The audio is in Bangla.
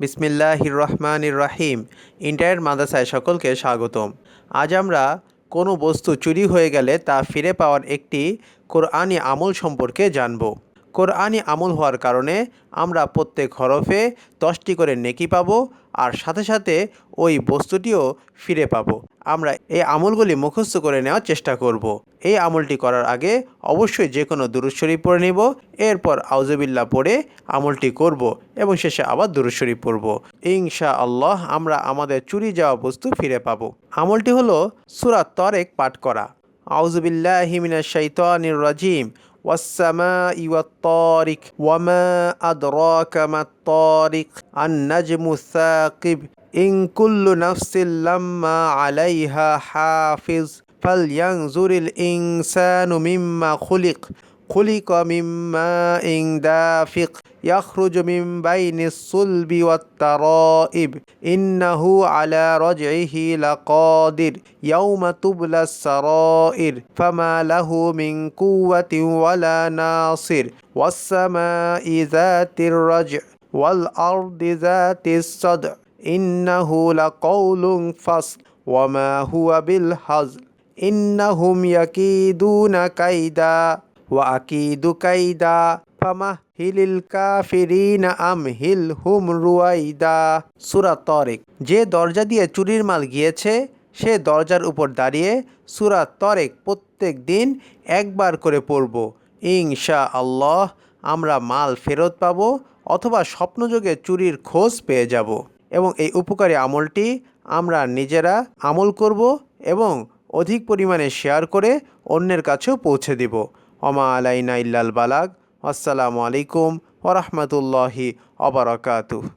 বিসমিল্লাহির রহমানির রাহিম ইন্টারনেট মাদ্রাসায় সকলকে স্বাগতম। আজ আমরা কোনো বস্তু চুরি হয়ে গেলে তা ফিরে পাওয়ার একটি কোরআনি আমল সম্পর্কে জানব। কোরআনি আমল হওয়ার কারণে আমরা প্রত্যেক হরফে দশটি করে নেকি পাবো আর সাথে সাথে ওই বস্তুটিও ফিরে পাবো। আমরা এই আমলগুলি মুখস্থ করে নেওয়ার চেষ্টা করব। এই আমলটি করার আগে অবশ্যই যে কোনো দুরুশ্বরী পড়ে নিব এরপর আউজবিল্লা পড়ে আমলটি করব এবং শেষে আবার দুরুশ্বরী পড়ব ইনশা আল্লাহ আমরা আমাদের চুরি যাওয়া বস্তু ফিরে পাবো আমলটি হলো সুরাত তরেক পাঠ করা আউজবিল্লাহিমিনা শৈতানির রাজিম والسماء والطارق وما أدراك ما الطارق النجم الثاقب إن كل نفس لما عليها حافظ فلينظر الإنسان مما خلق خلق من ماء دافق يخرج من بين الصلب والترائب إنه على رجعه لقادر يوم تبلى السرائر فما له من قوة ولا ناصر والسماء ذات الرجع والأرض ذات الصدع. ইন্নাহু লাকাউলুন ফাসল ওয়া মা হুয়া বিল হাজল ইন্নাহুম ইয়াকিদুনা কাইদা, ওয়া আকিদু কাইদা ফামাহিলিল কাফিরিনা আমহিল হুম রুয়াইদা। সূরা তারিক, যে দরজা দিয়ে চুরির মাল গিয়েছে, সে দরজার উপর দাঁড়িয়ে সূরা তারিক প্রত্যেক দিন একবার করে পড়ব। ইনশা আল্লাহ আমরা মাল ফেরত পাব অথবা স্বপ্নযোগে চুরির খোঁজ পেয়ে যাব। এবং এই উপকারী আমলটি আমরা নিজেরা আমল করব এবং অধিক পরিমাণে শেয়ার করে অন্যের কাছেও পৌঁছে দিব। অমা আলাইনা ইল্লাল বালাগ। আসসালামু আলাইকুম ওরহমতুল্লাহি অবরাকাতু